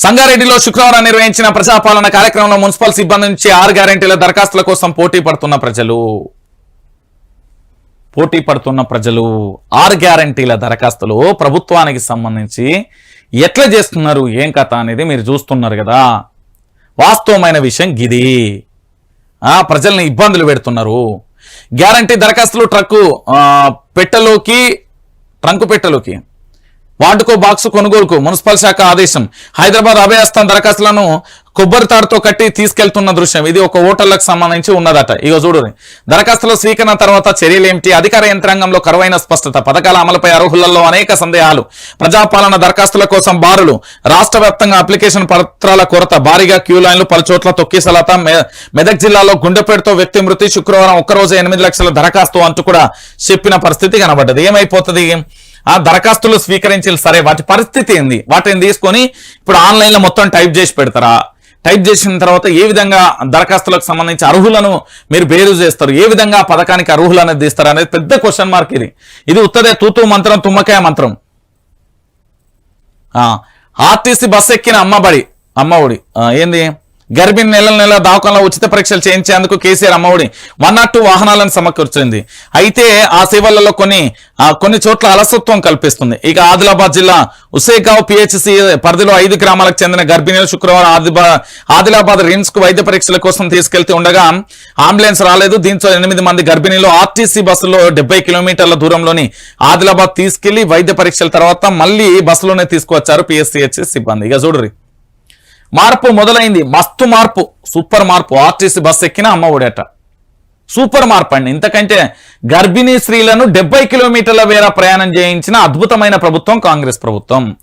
సంగారెడ్డిలో శుక్రవారం నిర్వహించిన ప్రజాపాలన కార్యక్రమంలో మున్సిపల్ సిబ్బంది నుంచి ఆరు గ్యారెంటీల దరఖాస్తుల కోసం పోటీ పడుతున్న ప్రజలు. పోటీ పడుతున్న ప్రజలు ఆరు గ్యారంటీల దరఖాస్తులు ప్రభుత్వానికి సంబంధించి ఎట్లా చేస్తున్నారు ఏం కథ అనేది మీరు చూస్తున్నారు కదా. వాస్తవమైన విషయం గిది. ప్రజల్ని ఇబ్బందులు పెడుతున్నారు. గ్యారంటీ దరఖాస్తులు ట్రక్కు పెట్టలోకి పెట్టెలోకి ట్రంకు పెట్టెలోకి. వాడుకో బాక్స్ కొనుగోలుకు మున్సిపల్ శాఖ ఆదేశం. హైదరాబాద్ అభయస్థాన్ దరఖాస్తులను కొబ్బరి తాడుతో కట్టి తీసుకెళ్తున్న దృశ్యం. ఇది ఒక ఓటర్లకు సంబంధించి ఉన్నదట. ఇగో చూడండి దరఖాస్తుల స్వీకరణ తర్వాత చర్యలు ఏమిటి? అధికార యంత్రాంగంలో కరువైన స్పష్టత. పథకాల అమలుపై అర్హులలో అనేక సందేహాలు. ప్రజాపాలన దరఖాస్తుల కోసం బారులు. రాష్ట్ర అప్లికేషన్ పత్రాల కొరత. భారీగా క్యూ లైన్లు పలుచోట్ల తొక్కిసలత మె- మెదక్ జిల్లాలో గుండెపేటతో వ్యక్తి మృతి శుక్రవారం ఒక్కరోజు ఎనిమిది లక్షల దరఖాస్తు అంటూ కూడా చెప్పిన పరిస్థితి కనబడ్డది. ఏమైపోతుంది? ఆ దరఖాస్తులు స్వీకరించాలి. సరే వాటి పరిస్థితి ఏంది? వాటిని తీసుకొని ఇప్పుడు ఆన్లైన్లో మొత్తం టైప్ చేసి పెడతారా? టైప్ చేసిన తర్వాత ఏ విధంగా దరఖాస్తులకు సంబంధించి అర్హులను మీరు బేరు చేస్తారు? ఏ విధంగా పథకానికి అర్హులు అనేది తీస్తారు అనేది పెద్ద క్వశ్చన్ మార్క్ ఇది. ఇది ఉత్తదే తూతూ మంత్రం తుమ్మకాయ మంత్రం. ఆర్టీసీ బస్ ఎక్కిన అమ్మబడి అమ్మఒడి ఏంది? గర్భిణి నెల నెల దావకంలో ఉచిత పరీక్షలు చేయించేందుకు KCR Amma Odi one nought two వాహనాలను సమకూర్చింది. అయితే ఆ సేవలలో కొన్ని కొన్ని చోట్ల అలసత్వం కల్పిస్తుంది. ఇక ఆదిలాబాద్ జిల్లా ఉసేగావ్ పిహెచ్సి పరిధిలో ఐదు గ్రామాలకు చెందిన గర్భిణులు శుక్రవారం ఆదిబా ఆదిలాబాద్ రిమ్స్కు వైద్య పరీక్షల కోసం తీసుకెళ్తూ ఉండగా అంబులెన్స్ రాలేదు. దీంతో ఎనిమిది మంది గర్భిణీలు ఆర్టీసీ బస్సులో డెబ్బై కిలోమీటర్ల దూరంలోని ఆదిలాబాద్ తీసుకెళ్ళి వైద్య పరీక్షల తర్వాత మళ్ళీ బస్సులోనే తీసుకువచ్చారు పిఎస్సిహెచ్ సిబ్బంది. ఇక చూడరు మార్పు మొదలైంది. మస్తు మార్పు. సూపర్ మార్పు. ఆర్టీసీ బస్సు ఎక్కిన అమ్మ ఒడేట. సూపర్ మార్పు అండి. ఇంతకంటే గర్భిణీ స్త్రీలను డెబ్బై కిలోమీటర్ల వేర ప్రయాణం చేయించిన అద్భుతమైన ప్రభుత్వం కాంగ్రెస్ ప్రభుత్వం.